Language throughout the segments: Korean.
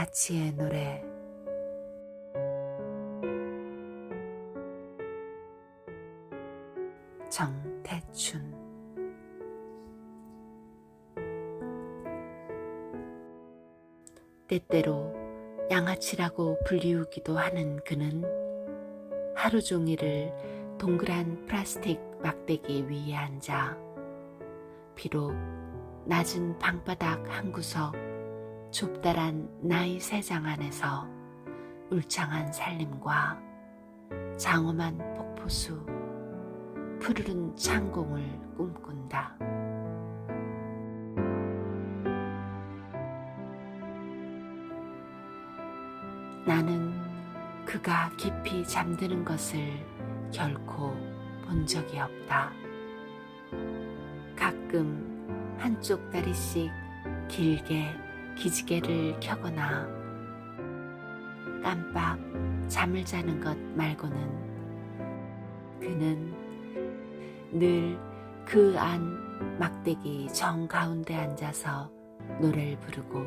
아치의 노래. 정태춘. 때때로 양아치라고 불리우기도 하는 그는 하루 종일을 동그란 플라스틱 막대기 위에 앉아 비록 낮은 방바닥 한 구석 좁다란 나이 세장 안에서 울창한 살림과 장엄한 폭포수 푸르른 창공을 꿈꾼다. 나는 그가 깊이 잠드는 것을 결코 본 적이 없다. 가끔 한쪽 다리씩 길게 기지개를 켜거나 깜빡 잠을 자는 것 말고는 그는 늘 그 안 막대기 정 가운데 앉아서 노래를 부르고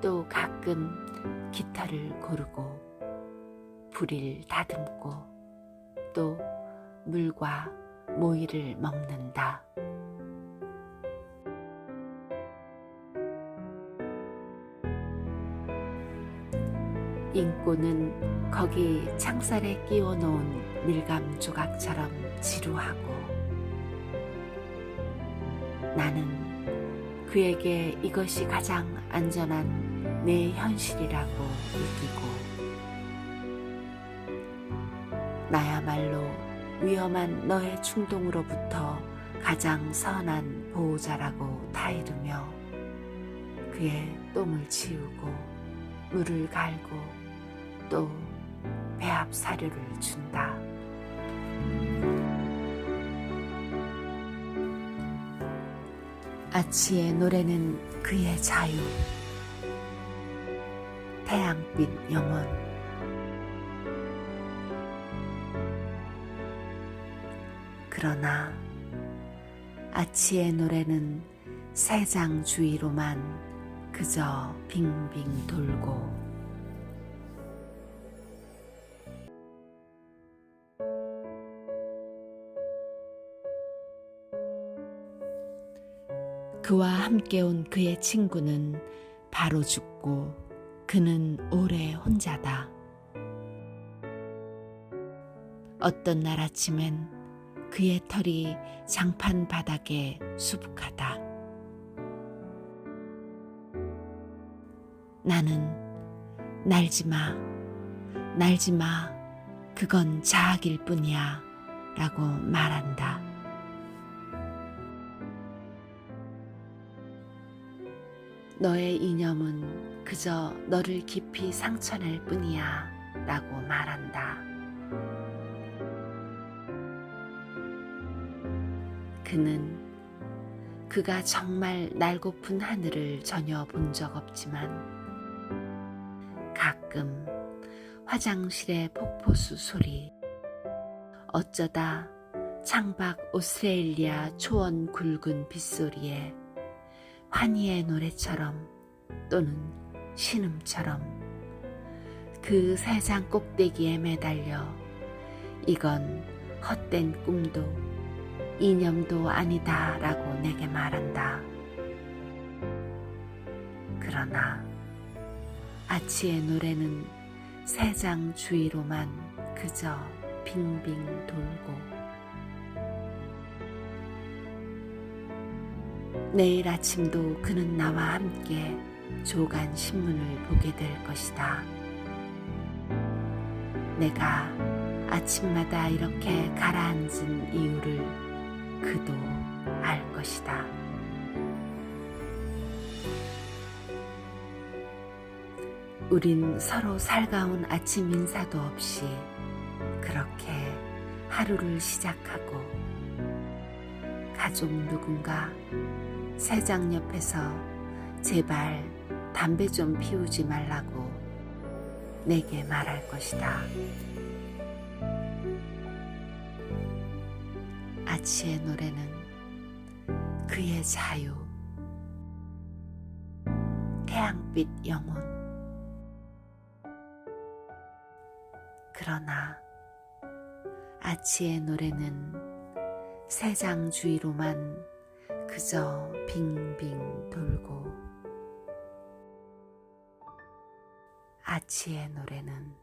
또 가끔 기타를 고르고 불을 다듬고 또 물과 모이를 먹는다. 인꼬는 거기 창살에 끼워 놓은 밀감 조각처럼 지루하고 나는 그에게 이것이 가장 안전한 내 현실이라고 느끼고 나야말로 위험한 너의 충동으로부터 가장 선한 보호자라고 타이르며 그의 똥을 치우고 물을 갈고 또 배합 사료를 준다. 아치의 노래는 그의 자유, 태양빛 영혼. 그러나 아치의 노래는 세장 주위로만 그저 빙빙 돌고 그와 함께 온 그의 친구는 바로 죽고 그는 오래 혼자다. 어떤 날 아침엔 그의 털이 장판 바닥에 수북하다. 나는 날지 마, 날지 마, 그건 자학일 뿐이야 라고 말한다. 너의 이념은 그저 너를 깊이 상처낼 뿐이야 라고 말한다. 그는 그가 정말 날고픈 하늘을 전혀 본 적 없지만 가끔 화장실의 폭포수 소리 어쩌다 창밖 오스트레일리아 초원 굵은 빗소리에 환희의 노래처럼 또는 신음처럼 그 세상 꼭대기에 매달려 이건 헛된 꿈도 이념도 아니다 라고 내게 말한다. 그러나 아치의 노래는 세장 주위로만 그저 빙빙 돌고 내일 아침도 그는 나와 함께 조간 신문을 보게 될 것이다. 내가 아침마다 이렇게 가라앉은 이유를 그도 알 것이다. 우린 서로 살가운 아침 인사도 없이 그렇게 하루를 시작하고 가족 누군가 세장 옆에서 제발 담배 좀 피우지 말라고 내게 말할 것이다. 아치의 노래는 그의 자유, 태양 하양빛 영혼. 그러나 아치의 노래는 세상 주위로만 그저 빙빙 돌고. 아치의 노래는